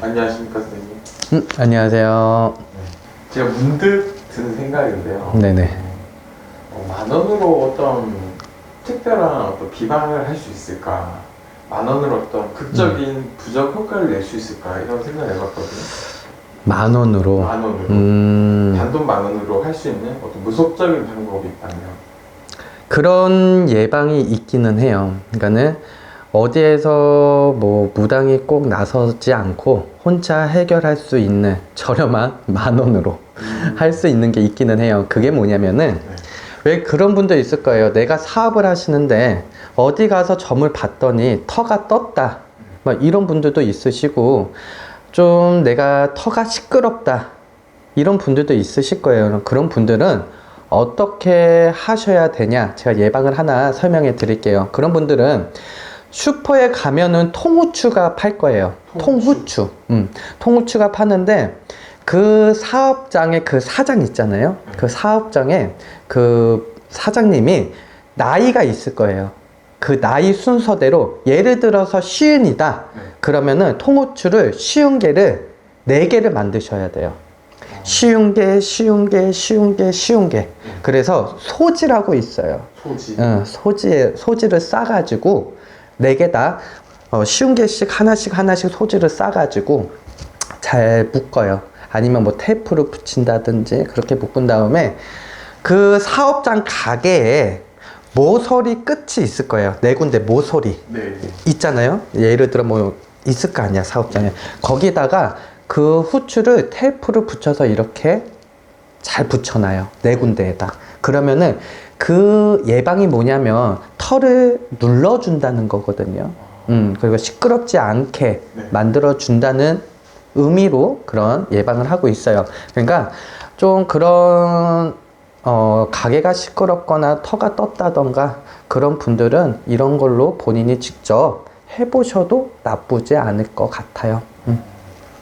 안녕하십니까 선생님. 음, 안녕하세요. 제가 문득 드는 생각인데요. 네네. 어, 만 원으로 어떤 특별한 어떤 비방을 할 수 있을까? 만 원으로 어떤 극적인 음. 부적 효과를 낼 수 있을까? 이런 생각을 해봤거든요. 만 원으로. 만 원으로. 음, 단돈 만 원으로 할 수 있는 어떤 무속적인 방법이 있다면. 그런 예방이 있기는 해요. 그러니까는 어디에서 뭐 무당이 꼭 나서지 않고 혼자 해결할 수 있는 저렴한 만 원으로 할 수 있는 게 있기는 해요. 그게 뭐냐면은 네. 왜 그런 분도 있을 거예요. 내가 사업을 하시는데 어디 가서 점을 봤더니 터가 떴다. 막 이런 분들도 있으시고 좀 내가 터가 시끄럽다. 이런 분들도 있으실 거예요. 그런 분들은 어떻게 하셔야 되냐? 제가 예방을 하나 설명해 드릴게요. 그런 분들은 슈퍼에 가면은 통후추가 팔 거예요. 통후추. 통후추. 음, 통후추가 파는데 그 사업장의 그 사장 있잖아요. 그 사업장에 그 사장님이 나이가 있을 거예요. 그 나이 순서대로 예를 들어서. 네. 그러면은 통후추를 쉬운 개를 네 개를 만드셔야 돼요. 쉬운 개, 쉬운 개, 쉬운 개, 쉬운 개. 그래서 소지라고 있어요. 소지. 어, 소지, 소지를 싸가지고, 네 개 다, 어, 쉬운 개씩 하나씩 하나씩 소지를 싸가지고, 잘 묶어요. 아니면 뭐 테이프를 붙인다든지, 그렇게 묶은 다음에, 그 사업장 가게에 모서리 끝이 있을 거예요. 네 군데 모서리. 네. 네. 있잖아요. 예를 들어 뭐, 있을 거 아니야, 사업장에. 거기다가 그 후추를 테이프를 붙여서 이렇게 잘 붙여놔요. 네 군데에다. 그러면은 그 예방이 뭐냐면 털을 눌러준다는 거거든요. 음, 그리고 시끄럽지 않게 네. 만들어준다는 의미로 그런 예방을 하고 있어요. 그러니까 좀 그런 어, 가게가 시끄럽거나 터가 떴다던가 그런 분들은 이런 걸로 본인이 직접 해보셔도 나쁘지 않을 것 같아요. 음.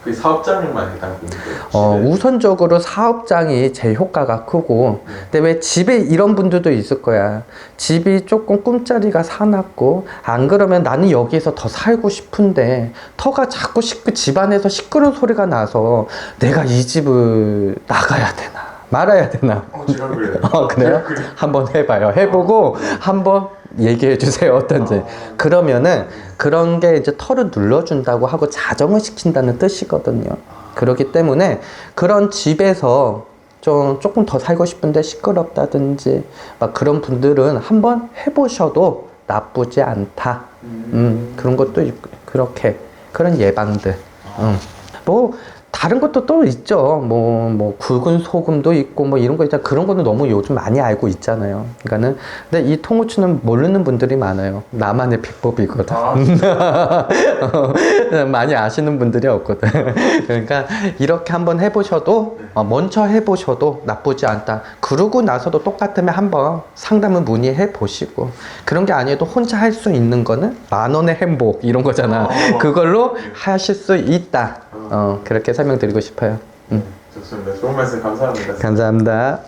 그 사업장님만 해당되는 거예요. 어. 우선적으로 사업장이 제일 효과가 크고, 네. 근데 왜 집에 이런 분들도 있을 거야. 집이 조금 꿈자리가 사납고, 안 그러면 나는 여기서 더 살고 싶은데, 터가 자꾸 시끄, 집안에서 시끄러운 소리가 나서, 내가 이 집을 나가야 되나, 말아야 되나. 어, 제가 그래요. 어, 그래요? 제가 그래요. 한번 해봐요. 해보고, 한번 얘기해 주세요. 어떤지. 아. 그러면은, 그런 게 이제 털을 눌러준다고 하고 자정을 시킨다는 뜻이거든요. 그렇기 때문에 그런 집에서 좀 조금 더 살고 싶은데 시끄럽다든지 막 그런 분들은 한번 해보셔도 나쁘지 않다. 음, 그런 것도 있고, 그렇게 그런 예방들. 음. 뭐 다른 것도 또 있죠. 뭐, 뭐, 굵은 소금도 있고, 뭐, 이런 거 있잖아. 그런 거는 너무 요즘 많이 알고 있잖아요. 그러니까는, 근데 이 통후추는 모르는 분들이 많아요. 나만의 비법이거든. 아, 어, 많이 아시는 분들이 없거든. 그러니까 이렇게 한번 해보셔도 어, 먼저 해보셔도 나쁘지 않다. 그러고 나서도 똑같으면 한번 상담을 문의해 보시고 그런 게 아니어도 혼자 할 수 있는 거는 만 원의 행복 이런 거잖아. 어. 그걸로 하실 수 있다. 어, 그렇게 설명드리고 싶어요. 음, 좋습니다. 좋은 말씀 감사합니다. 감사합니다.